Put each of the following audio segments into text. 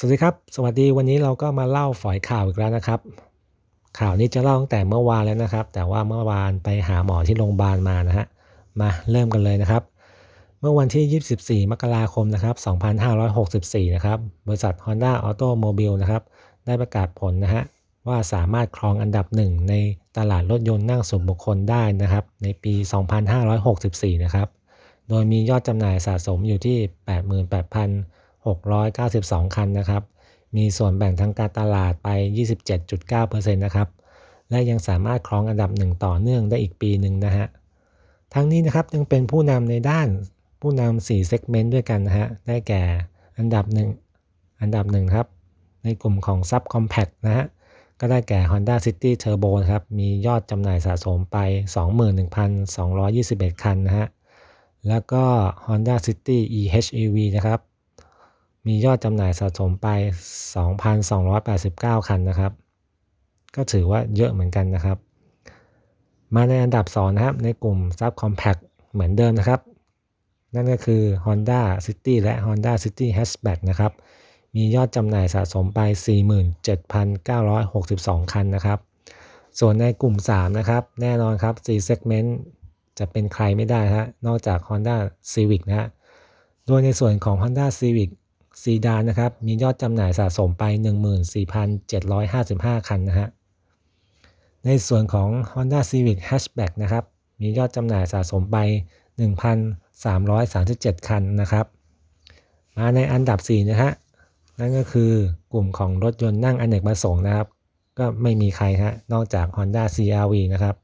สวัสดีครับ สวัสดีวันนี้เราก็มาเล่าฝอยข่าวอีกแล้วนะครับ ข่าวนี้จะเล่าตั้งแต่เมื่อวานแล้วนะครับ แต่ว่าเมื่อวานไปหาหมอที่โรงพยาบาลมานะฮะมาเริ่มกันเลยนะครับ เมื่อวันที่ 24 มกราคมนะครับ 2564 นะครับบริษัท Honda Automobile นะครับ ได้ประกาศผลนะฮะว่าสามารถครองอันดับหนึ่งในตลาดรถยนต์นั่งส่วนบุคคลได้นะครับ ในปี 2564 นะครับ โดยมียอดจำหน่ายสะสมอยู่ที่ 692 คันนะครับ มีส่วนแบ่งทางการตลาดไป 27.9%นะครับ และยังสามารถครองอันดับหนึ่งต่อเนื่องได้อีกปีหนึ่งนะฮะ ทั้งนี้นะครับยังเป็นผู้นำในด้านผู้นำ4เซกเมนต์ด้วยกันนะฮะ ได้แก่อันดับหนึ่งอันดับหนึ่งครับ ในกลุ่มของ Sub Compact นะฮะ ก็ได้แก่ Honda City Turbo ครับ มียอดจำหน่ายสะสมไป 21,221 คันนะฮะ แล้วก็ Honda City eHEV นะครับ มียอดจำหน่ายสะสมไป 2,289 คันนะครับ ก็ถือว่าเยอะเหมือนกันนะครับ มาในอันดับ 2 นะครับ ในกลุ่ม Sub Compact เหมือนเดิมนะครับ นั่นก็คือ Honda City และ Honda City Hatchback นะครับ มียอดจำหน่ายสะสมไป 47,962 คันนะครับ ส่วนในกลุ่ม 3 นะครับ แน่นอนครับ 4 segment จะเป็นใครไม่ได้ฮะนอกจาก Honda Civic นะฮะโดยในส่วนของ Honda Civic ซีดานนะครับมียอดจำหน่ายสะสมไป 14,755 คันนะฮะในส่วนของ Honda Civic Hatchback นะครับมียอดจำหน่ายสะสมไป 1,337 คันนะครับ มาในอันดับ 4 นะฮะนั่นก็คือกลุ่มของรถยนต์นั่งอเนกประสงค์นะครับ ก็ไม่มีใครฮะนอกจาก Honda CRV นะครับ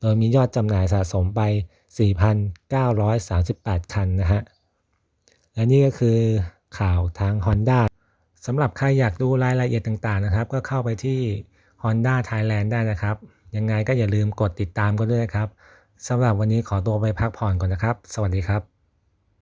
โดยมียอดจำหน่ายสะสมไป 4,938 คันนะฮะและนี่ก็คือ ข่าวทาง Honda สำหรับใครอยากดูรายละเอียดต่างๆนะครับ ก็เข้าไปที่ Honda Thailand ได้นะครับ ยังไงก็อย่าลืมกดติดตามกันด้วยนะครับสำหรับวันนี้ขอตัวไปพักผ่อนก่อนนะครับ สวัสดีครับ